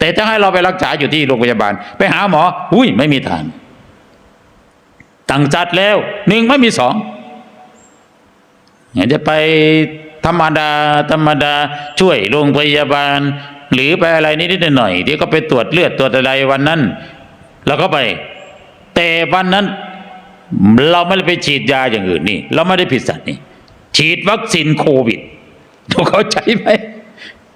แต่ถ้าให้เราไปรักษาอยู่ที่โรงพยาบาล ไปหาหมอ อุ้ยไม่มีทางตั้งจัดแล้วหนึ่งไม่มีสองอยากจะไปธรรมดา ธรรมดาช่วยโรงพยาบาล หรือไปอะไรนิดหน่อยเดี๋ยวก็ไปตรวจเลือดตรวจอะไรวันนั้นเราก็ไป แต่วันนั้น เราไม่ได้ไปฉีดยาอย่างอื่นนี่ เราไม่ได้ผิดสัตว์นี่ ฉีดวัคซีนโควิดถูกเขาใจไหม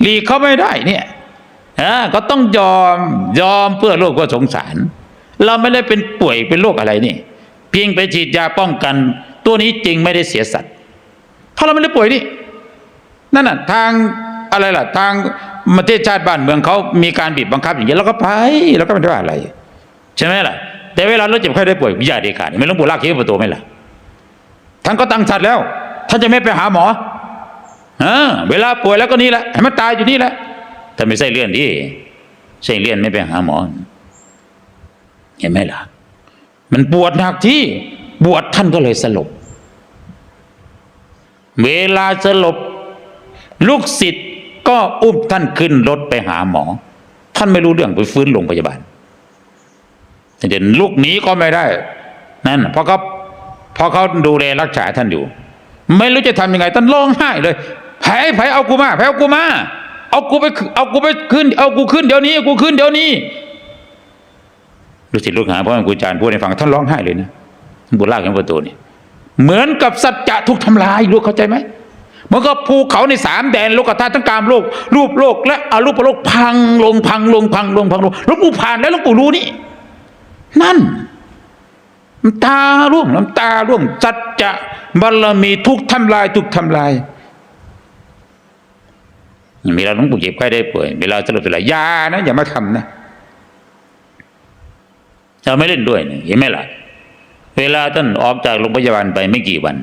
หลีกเขาไม่ได้เนี่ย อ่าก็ต้องยอมยอมเพื่อโลกก็สงสาร เราไม่ได้เป็นป่วยเป็นโรคอะไรนี่ เพียงไปฉีดยาป้องกัน ตัวนี้จริงไม่ได้เสียสัตว์เพราะเราไม่ได้ป่วยนี่นั่นน่ะทางอะไรล่ะ ทางประเทศชาติบ้านเมืองเขามีการบีบบังคับอย่างนี้เราก็ไปเราก็ไม่ได้ว่าอะไร ใช่ไหมล่ะ แต่เวลาเราเจ็บไข้ได้ป่วยอย่าเด็ดขาดไม่ต้องปวดลากเขี้ยวประตูไหมล่ะท่านก็ตั้งชัดแล้วท่านจะไม่ไปหาหมอเออเวลาป่วยแล้วก็นี่แหละให้มันตายอยู่นี่แหละ ถ้าไม่ใช่เลื่อนดิใช่เลื่อนไม่ไปหาหมอ เห็นไหมล่ะ มันปวดหนักที่บวชท่านก็เลยสลบ เวลาสลบ ลูกศิษย์ก็อุ้มท่านขึ้นรถไปหาหมอ ท่านไม่รู้เรื่องไปฟื้นโรงพยาบาลเด่นลูกหนีก็ไม่ได้ นั่นเพราะเขาเพราะเขาดูแลรักษาท่านอยู่ ไม่รู้จะทำยังไงท่านร้องไห้เลยแผลแผลเอากูมาแผลเอากูมา เอากูไปเอากูไปขึ้น เอากูขึ้นเดี๋ยวนี้เอากูขึ้นเดี๋ยวนี้ลูกศิษย์ลูกหาเพราะว่าครูอาจารย์พูดให้ฟังท่านร้องไห้เลยนะบุญลากยังประตูนี่เหมือนกับสัจจะถูกทำลายรู้เข้าใจไหมเหมือนกับภูเขาในสามแดนโลกธาตุทั้งกามโลก รูปโลก และอรูปโลกพังลงพังลงพังลงพังลงหลวงปู่ผ่านแล้วหลวงปู่รู้นี่ นั่นน้ำตาร่วงน้ำตาร่วงจัดจะบารมีทุกทำลายทุกทำลาย เวลาหลวงปู่เจ็บไข้ได้ป่วยเวลาสลบเวลายานะอย่ามาทำนะเราไม่เล่นด้วยนะเห็นไหมล่ะ เวลาท่านออกจากโรงพยาบาลไปไม่กี่วัน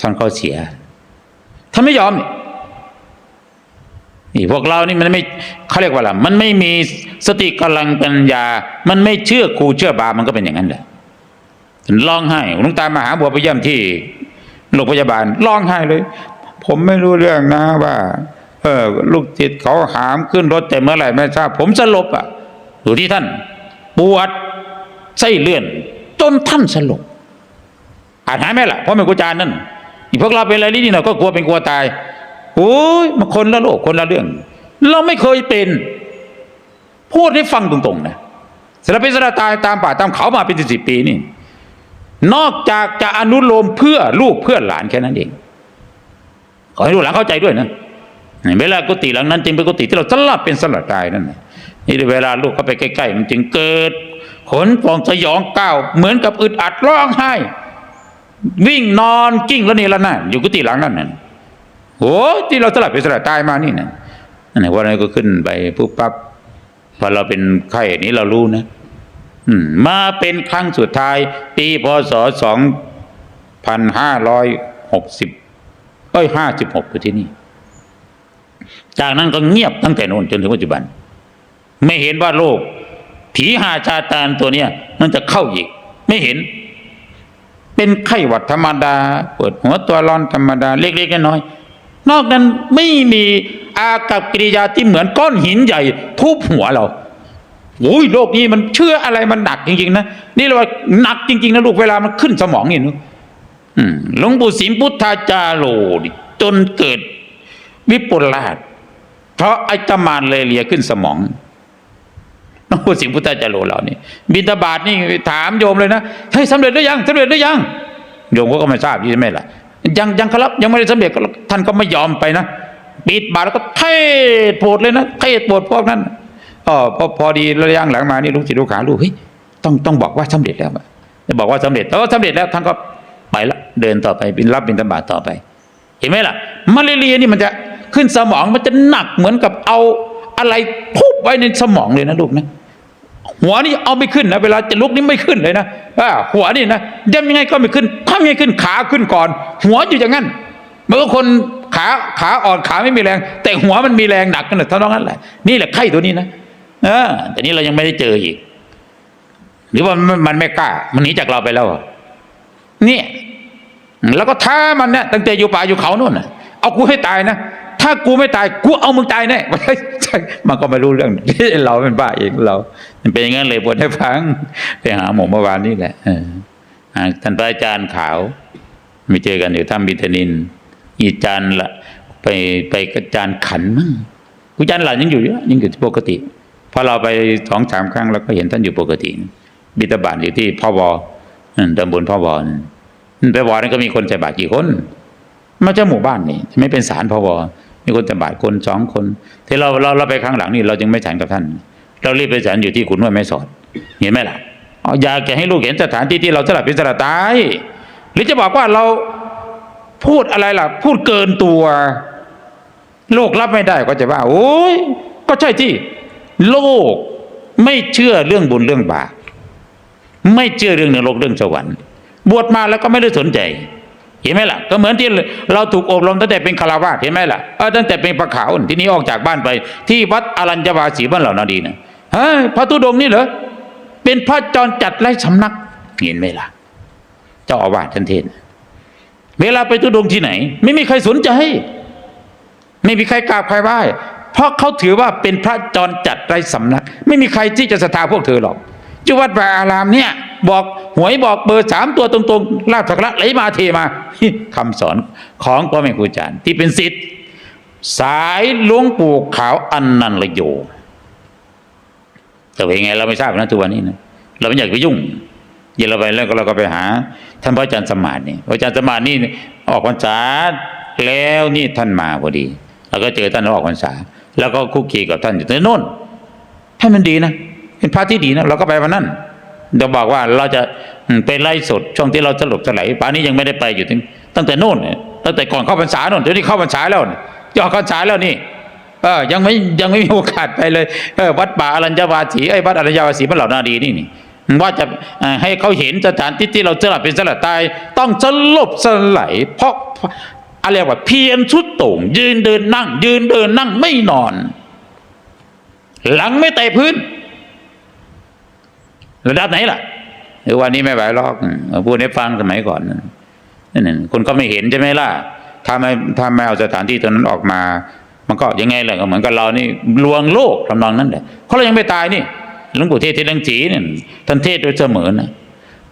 ท่านก็เสียท่านไม่ยอมนี่นี่พวกเรานี่มันไม่เขาเรียกว่าอะไรมันไม่มีสติกำลังปัญญา มันไม่เชื่อครูเชื่อบามันก็เป็นอย่างนั้นแหละร้องไห้หลุงตามหาบัวไปเยี่ยมที่โรงพยาบาลร้องไห้เลย ผมไม่รู้เรื่องนะว่า เออ ลูกจิตเขาหามขึ้นรถแต่เมื่อไหร่ไม่ทราบ ผมสลบอะอยู่ที่ท่าน ปวดไส้เลื่อน จนท่านสลบอาจหายไหมล่ะเพราะเป็นกุจารนั่นนี่พวกเราเป็นอะไรนี่หน่อยก็กลัวเป็นกลัวตายโอ้ยมันคนละโลกคนละเรื่อง เราไม่เคยเป็น พูดให้ฟังตรงๆนะศิลปินสระตายตามป่าตามเขามาเป็นสิบปีนี่ นอกจากจะอนุโลมเพื่อลูกเพื่อหลานแค่นั้นเอง ขอให้ลูกหลานเข้าใจด้วยนะเวลากุฏิหลังนั้นจึงเป็นกุฏิที่เราสลับเป็นสลัดตายนั่นนี่เวลาลูกเข้าไปใกล้ๆมันจึงเกิดขนฟองสยองก้าวเหมือนกับอึดอัดร้องไห้ วิ่งนอนกิ้งแล้วนี่ละนั่นอยู่กุฏิหลังนั้นนั่นโอ้ที่เราสลับไปสลับตายมานี่นะนั่นวันนั้นก็ขึ้นไปปุ๊บปั๊บพอเราเป็นไข้นี้เรารู้นะมมาเป็นครั้งสุดท้าย ปีพศสองพันห้าร้อยหกสิบ เอ้ยห้าสิบหกอยู่ที่นี่ จากนั้นก็เงียบตั้งแต่โน้นจนถึงปัจจุบัน ไม่เห็นว่าโลก ผีหาชาตานตัวเนี้ยมันจะเข้าอีก ไม่เห็น เป็นไข้หวัดธรรมดาเปิดหัวตัวร้อนธรรมดา เล็กๆน้อยๆนอกนั้นไม่มีอากับกิริยาที่เหมือนก้อนหินใหญ่ ทุบหัวเราโอ้ยโลกนี้มันเชื่ออะไรมันหนักจริงๆนะนี่เราหนักจริงๆนะลูกเวลามันขึ้นสมองนี่นะ หลวงปู่สิมพุทธาจารโลนี่จนเกิดวิปลาสเพราะไอ้ตมานเลยเลียขึ้นสมองหลวงปู่สิงห์พุทธเจาโลเรานี่บิณฑบาตนี่ถามโยมเลยนะเฮ้ยสำเร็จหรือยังสำเร็จหรือยัง โยมก็ไม่ทราบใช่ไหมล่ะยังยังครับยังไม่ได้สำเร็จท่านก็ไม่ยอมไปนะปิดบาตรแล้วก็เทศโปรดเลยนะเทศโปรดพวกนั้นอ๋อพอพอดีระยะหลังมานี่ลูกศิษย์ลูกหาลูกเฮ้ยต้องต้องบอกว่าสำเร็จแล้วจะบอกว่าสำเร็จแต่ว่าสำเร็จแล้วท่านก็ เดินต่อไปรับบินตบาตต่อไป เห็นไหมล่ะ มาเลเรียนี่มันจะขึ้นสมองมันจะหนักเหมือนกับเอาอะไรทุบไว้ในสมองเลยนะลูกนะหัวนี่เอาไม่ขึ้นนะเวลาจะลุกนี่ไม่ขึ้นเลยนะหัวนี่นะยังยังไงก็ไม่ขึ้นถ้าไม่ขึ้นขาขึ้นก่อน หัวอยู่อย่างนั้นเมันก็คนขาขาอ่อนขาไม่มีแรง แต่หัวมันมีแรงหนักกันเลยเท่านั้นแหละนี่แหละไข้ตัวนี้นะเออแต่นี้เรายังไม่ได้เจออีก หรือว่ามันไม่กล้า มันหนีจากเราไปแล้วเนี่ย แล้วก็ท้ามันเนี่ยตั้งแต่อยู่ป่าอยู่เขาโน่นนะเอากูให้ตายนะ ถ้ากูไม่ตายกูเอามึงตายแน่มันก็ไม่รู้เรื่องเราเป็นบ้าเองเราเป็นอย่างนั้นเลยบนให้ฟังไปหาหมอเมื่อวานนี่แหละท่านพระอาจารย์ขาวไม่เจอกันอยู่ถ้ำบิทนิน อีจานละไปไปกระจานขันมั่งกูจานหลานยังอยู่เยอะยังอยู่ที่ปกติพอเราไปสองสามครั้งเราก็เห็นท่านอยู่ปกติ บิดาบาตอยู่ที่พ่อวอตำบลพ่อวอ ไปวอนั่นก็มีคนใส่บาตรกี่คนมาเจ้าหมู่บ้านนี่ไม่เป็นสารพอวอมีคนใส่บาตรคนสองคนที่เราเราเราไปครั้งหลังนี่เราจึงไม่ฉันกับท่าน เรารีบไปฉันอยู่ที่ขุนนวดแม่สอด เห็นไหมล่ะอ๋ออยากจะให้ลูกเห็นสถานที่ที่เราสลับเป็นสลับตาย หรือจะบอกว่าเราพูดอะไรล่ะ พูดเกินตัวโลกรับไม่ได้ก็จะว่า โอ้ยก็ใช่ที่ โลกไม่เชื่อเรื่องบุญเรื่องบาปไม่เชื่อเรื่องนรกเรื่องสวรรค์ บวชมาแล้วก็ไม่ได้สนใจเห็นไหมล่ะ ก็เหมือนที่เราถูกอบรมตั้งแต่เป็นคารวาสเห็นไหมล่ะเออตั้งแต่เป็นประขาวที่นี้ออกจากบ้านไปที่วัดอรัญญวาสีบ้านเหล่านาดีนะเฮ้ยพระตุดงนี่เหรอเป็นพระจรจัดไร้สำนักเห็นไหมล่ะ เจ้าอาวาสท่านเทศเวลาไปตุดงที่ไหน ไม่มีใครสนใจ ไม่มีใครกราบใครไหว้เพราะเขาถือว่าเป็นพระจรจัดไร้สำนัก ไม่มีใครที่จะศรัทธาพวกเธอหรอกจุวัดวาอารามเนี่ย บอก หวยบอกเบอร์สามตัวตรงๆลาบสักระไหลมาเทมาคำสอนของพ่อแม่ครูอาจารย์ที่เป็นสิทธิ์สายหลวงปู่ขาวอันนันละโย แต่ว่ายังไงเราไม่ทราบนะทุกวันนี้นะเราไม่อยากไปยุ่งเย็นเราไปแล้วก็เราก็ไปหา ท่านพระอาจารย์สมานนี่พระอาจารย์สมานนี่ออกพรรษาแล้วนี่ท่านมาพอดีเราก็เจอท่านออกพรรษา แล้วก็คุกคีกับท่านอยู่ที่โน่นท่านมันดีนะเป็นพระที่ดีนะเราก็ไปวันนั้น เดี๋ยวบอกว่าเราจะไปไล่สดช่วงที่เราสลบสลายป่านนี้ยังไม่ได้ไปอยู่ถึง ตั้งแต่โน่นเนี่ยตั้งแต่ก่อนเข้าพรรษาโน่นเดี๋ยวนี้เข้าพรรษาแล้วเนี่ยจะออกพรรษาแล้วนี่เออยังไม่ยังไม่มีโอกาสไปเลยเออวัดป่าอรัญญวาสีไอ้วัดอรัญญาวาสีมันเหล่านาดีนี่นี่ว่าจะให้เขาเห็นสถานที่ที่เราสลับเป็นสลับตายต้องสลบสลายเพราะอะไรว่าเพียรชุดโต่งยืนเดินนั่ง ยืนเดินนั่งไม่นอน หลังไม่แตะพื้น ระดับไหนล่ะหรือวันนี้ไม่ไหวหรอกพูดให้ฟังสมัยก่อนนั่นนั่นคนก็ไม่เห็นใช่ไหมล่ะถ้าไม่ถ้าไม่เอาสถานที่ตรงนั้นออกมา มันก็ยังไงล่ะก็เหมือนกับเรานี่ลวงโลกทำนองนั้นแหละเพราะเรายังไม่ตายนี่หลวงปู่เทศที่ลังจีเนี่ยท่านเทศโดยเสมอนะ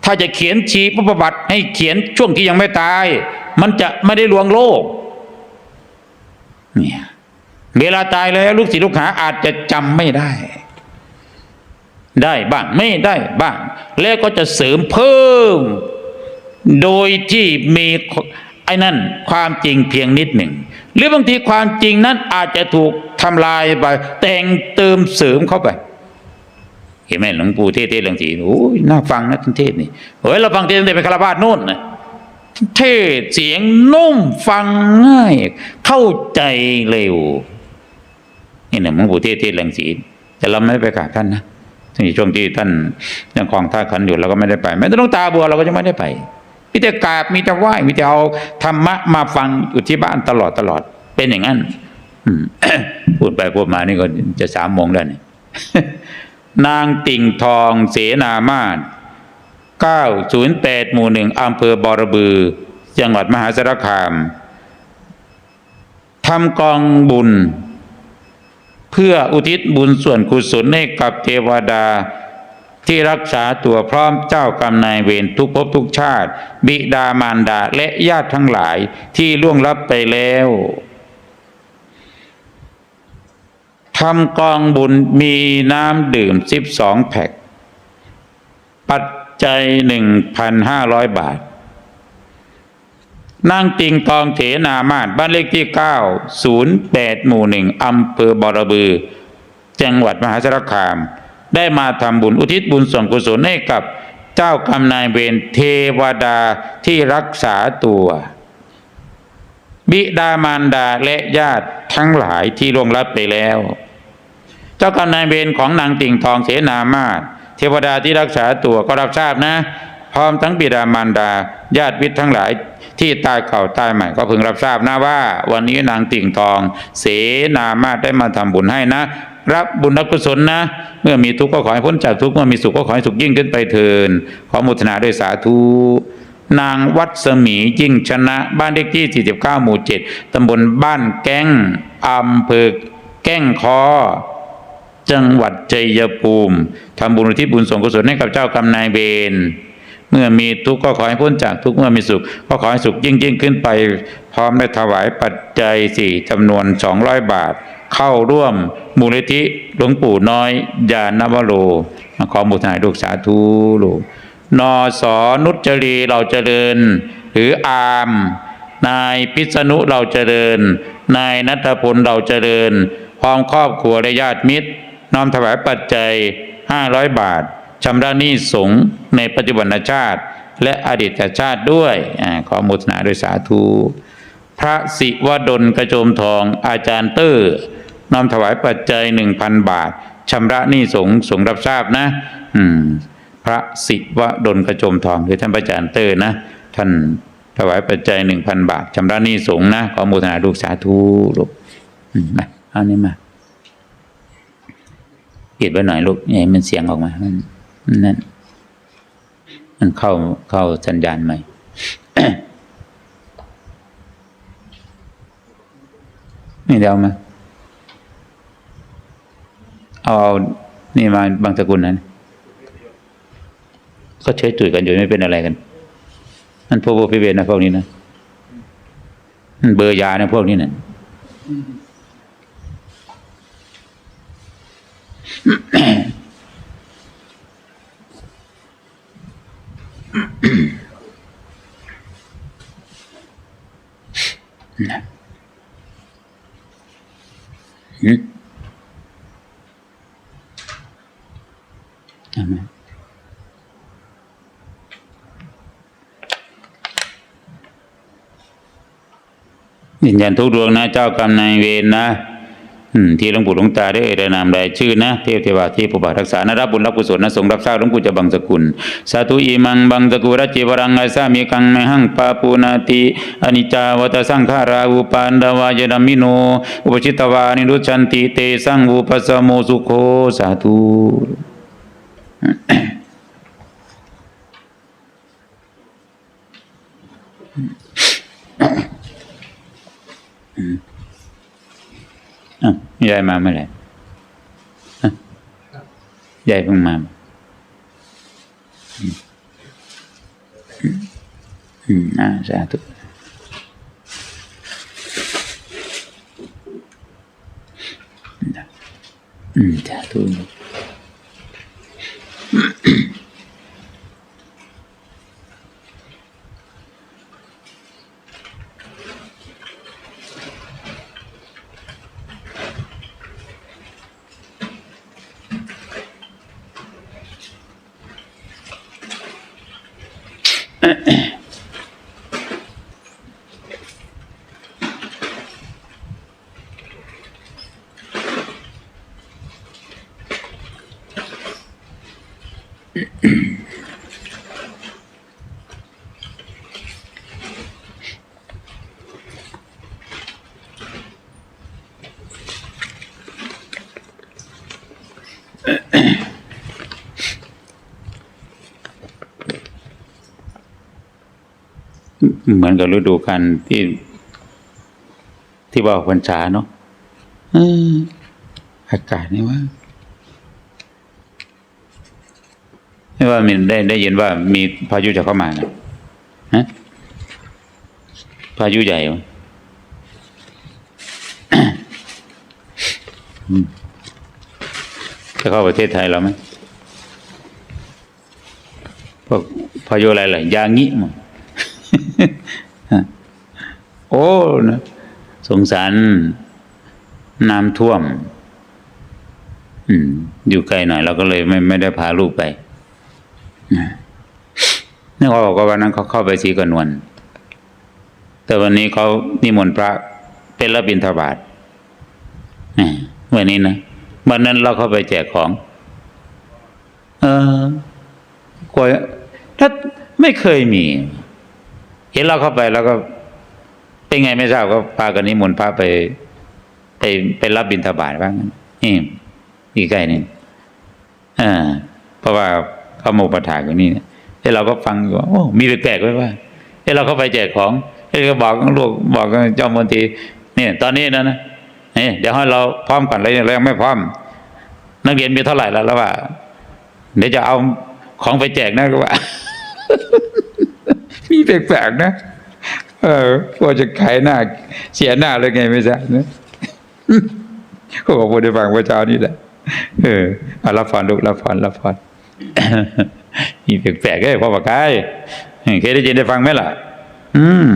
ถ้าจะเขียนชีพประวัติให้เขียนช่วงที่ยังไม่ตาย มันจะไม่ได้ลวงโลกเนี่ยเวลาตายแล้วลูกศิษย์ลูกหาอาจจะจำไม่ได้ ได้บ้างไม่ได้บ้าง แล้วก็จะเสริมเพิ่ม โดยที่มีไอ้นั่นความจริงเพียงนิดหนึ่ง หรือบางทีความจริงนั้นอาจจะถูกทำลายไป แต่งเติมเสริมเข้าไป เห็นไหมหลวงปู่เทศเทศหลวงจีโอ้ยน่าฟังนะท่านเทศนี่เฮ้ยเราฟังเทศตั้งแต่เป็นคารวาสนู่นนะเทศเสียงนุ่มฟังง่าย เข้าใจเร็วนี่นะหลวงปู่เทศเทศหลวงจีแต่เราไม่ได้ไปกราบท่านนะ นช่วงที่ท่านยังคลองท่าขันอยู่เราก็ไม่ได้ไป แม้แต่หลวงตาบัวเราก็ยังไม่ได้ไปมีแต่กราบมีแต่ไหว้มีแต่เอาธรรมะมาฟังอยู่ที่บ้านตลอดตลอด เป็นอย่างนั้นพูดไปพูดมานี่ก็จะสามโมงแล้วนี่นางติ่งทองเสนามาศ908 หมู่หนึ่งอำเภอบอระบือ จังหวัดมหาสารคามทำกองบุญ พื่ออุทิศบุญส่วนกุศลให้กับเทวดา ที่รักษาตัวพร้อมเจ้ากรรมนายเวรทุกภพทุกชาติ บิดามารดาและญาติทั้งหลายที่ล่วงลับไปแล้วทำกองบุญมีน้ำดื่ม12แพ็คปัจจัย1,500บาท นางติงทองเถนามาศบ้านเลขที่ 9 08 หมู่หนึ่งอำเภอบอระบือ จังหวัดมหาสารคาม ได้มาทำบุญอุทิศบุญส่วนกุศลให้กับเจ้ากรรมนายเวรเทวดาที่รักษาตัว บิดามารดาและญาติทั้งหลายที่ล่วงลับไปแล้ว เจ้ากรรมนายเวรของนางติ่งทองเสนามาศเทวดาที่รักษาตัวก็รับทราบนะ พร้อมทั้งบิดามารดาญาติวิทย์ทั้งหลาย ที่ใตายเก่าตายใหม่ก็พึงรับทราบนะว่า วันนี้นางติ่งทอง เสนามาได้มาทำบุญให้นะ รับบุญรับกุศลนะ เมื่อมีทุกข์ก็ขอให้พ้นจากทุกข์เมื่อมีสุขก็ขอให้สุขยิ่งขึ้นไปเถินขอมุทนาด้วยสาธุนางวัดสมียิ่งชนะบ้านเลขที่ 49 หมู่ 7 ตำบลบ้านแก้งอำเภอแก้งคอ จังหวัดชัยภูมิทำบุญอุที่บุญส่งกุศลให้กับเจ้ากรรมนายเวร เมื่อมีทุกข์ก็ขอให้พ้นจากทุกข์เมื่อมีสุข ก็ขอให้สุขยิ่งยิ่งขึ้นไป พร้อมได้ถวายปัจจัยสี่จำนวน 200 บาท เข้าร่วมมูลนิธิหลวงปู่น้อยยานวโรขอบุญทนายลูกสาธุลูกนอสอนุจรีเราเจริญ หรืออาม นายพิษณุเราเจริญ นายนัทพลเราเจริญพร้อมครอบครัวและญาติมิตร น้อมถวายปัจจัย 500 บาท ชำระหนี้สงในปัจจุบันชาติ และอดีตชาติด้วยอาขอมุทนาโดยสาธุพระศิวดลกระโจมทองอาจารย์เตอร์น้อมถวายปัจจัย1,000บาทชำระหนี้สงสงรับทราบนะ อืม พระศิวดลกระโจมทองหรือท่านพระอาจารย์เตอร์นะ ท่านถวายปัจจัย1,000บาทชำระหนี้สงนะ ขอมุทนาลูกสาธุลูกอืมาเอานี่มาปิดไว้หน่อยลูกให้มันเสียงออกมามั นั่นมันเข้าเข้าสัญญาณใหม่นี่เดี๋ยวเอามาเอาเอานี่มาบางสกุลนั้นก็เฉยตุยกันอยู่ไม่เป็นอะไรกันนั่นพวกพวกพิเวณนะพวกนี้นะนั่นเบอร์ยานะพวกนี้นะหื อามยืนยันทุกดวงนะเจ้ากรรมนายเวรนะ ที่หลวงปู่หลวงตาได้เอ่ยนามรายชื่อนะเทพเทวาที่ผู้บารักษานะรับบุญรับกุศลนะสงรับทราบหลวงปู่จะบังสกุลสาธุอีมังบังสกุรจิวรังไอาสามีกังไม่หังปาปูนาติอนิจาวัตสังขาราอุปันดาวายนามิโน อุปชิตวานิรุชันติเตสังอุปสมโมสุโคสาธุอะ ยายมาเมื่อไหร่ยายเพิ่งมาอืมอ่าสาธุอืมสาธุ เหมือนกับฤดูกาลที่ ที่ว่าพรรษาเนาะเอออากาศนี่ว่าไม่ว่ามีได้ได้ยินว่ามีพายุจะเข้ามานะฮะพายุใหญ่เหรออืม จะเข้าประเทศไทยเราไหมพวกพายุอะไรล่ะยางิมั้งโอ้นะสงสารน้ำท่วม อืม อยู่ไกลหน่อยเราก็เลยไม่ไม่ได้พาลูกไปนี่เขาบอกว่าวันนั้นเขาเข้าไปสีกนวลแต่วันนี้เขานิมนต์พระเป็นรับบิณฑบาตอ่าวันนี้นะ วันนั้นเราเข้าไปแจกของ เออกลัวถ้าไม่เคยมี เห็นเราเข้าไปแล้วก็ เป็นไงไม่ทราบก็พากันนิมนต์พระไป ไปไปรับบิณฑบาตบ้างนี่อีกใกล้นี่อ่า เพราะว่าเขาโมประถากอยู่นี่ไอไอ้เราก็ฟังอยู่ว่าโอ้มีแปลกๆไว้ว่าไอ้เราก็ไปแจกของไอ้ก็บอกลูกบอกกับเจ้ามนตรีเนี่ย ตอนนี้นะนะ นี่เดี๋ยวให้เราพร้อมก่อนเลยเรายังไม่พร้อม นักเรียนมีเท่าไหร่แล้วแล้วว่า เดี๋ยวจะเอาของไปแจกนะก็ว่า มีแปลกๆนะเออพอจะขายหน้า เสียหน้าเลยไงไม่ทราบนะโอ้โหพูดได้ฟังว่าเช้านี่แหละเออเอารับฟังลูกรับฟังรับฟังมีแปลกๆเอ้ยพ่อปากกายเคยได้ยินได้ฟังไหมล่ะ อืม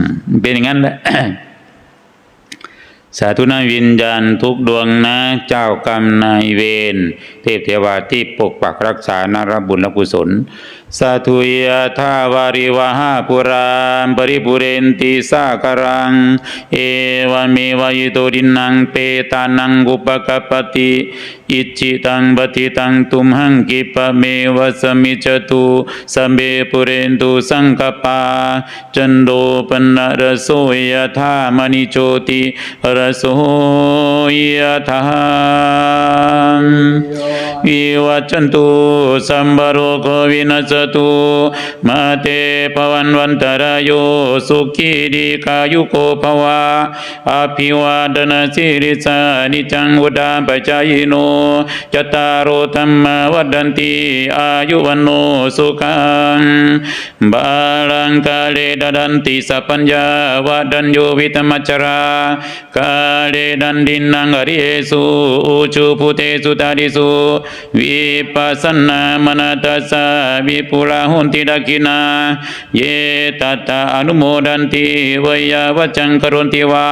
เป็นอย่างนั้นแหละ สาธุนวิญญาณทุกดวงนะเจ้ากรรมนายเวรเทพเทวาที่ปกปักรักษานารับบุญและกุศล สาธุยะทาวาริวหาปุรามปริปุเรนติสากรัง เอวเมวายโตดินังเปตานังอุปกปปติอิจิตังปฏิตังตุมหังกิปะเมวะสมิจตุสัมเบปุเรนตุสังกปาจันโดปนรโสยธามณิโชติรโสยธามวิวัจจันตุสัมบโรโควินัสตุมาเตภวันวันตรายโยสุขีดีกายุโกภวะอภิวาดนาสิริสานิจังวุดาปจายโนจตารโอธรรมวัดันติอายุวันโนสุขังบาลังกาเลดดันติสัพัญญาวดัญโยวิตมัจรากาเลดันดินังอริเยสุอุชุพุเตสุตาดิสุวิปัสสนามนาตัสสะวิปลาหุนติดากินา เยตัตตาอนุโมดันติวยาวัจจังกรณติวา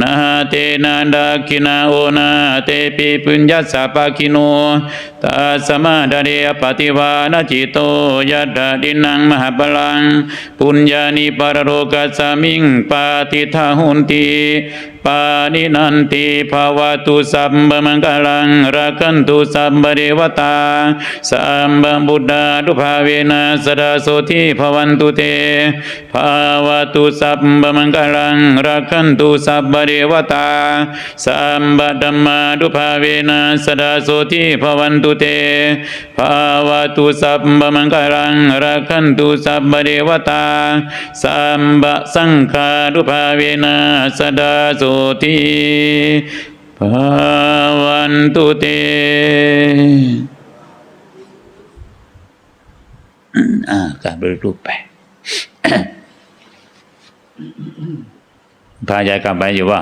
นาเตนาดากินาโอนาเตปิปุญญาสสะปะคิโน ตัสมาดาเดปฏิวานาจิโตยัดดาดินังมหาบลัง ปุญญานิปรโรกัสสมิงปาติทาหุนติปานินันติภาวตุสัมบมังกลังรักันตุสัมบเดวตาสัมบบุตธาดุภาเวนะสดาโสทิภวันตุเตภาวตุสัมบมังกลังรักันตุสัมบเดวตาสัมบดัมมาดุภาเวนะสดาโสทิภวันตุเต ภาวตุสัมบมังกลังรักันตุสัมบเดวตาสัมบสังฆาดุภาเวนะสดาโสทิภาวันตุเตอ่าการบริรูปไปพายายกลับไปอยู่ว่า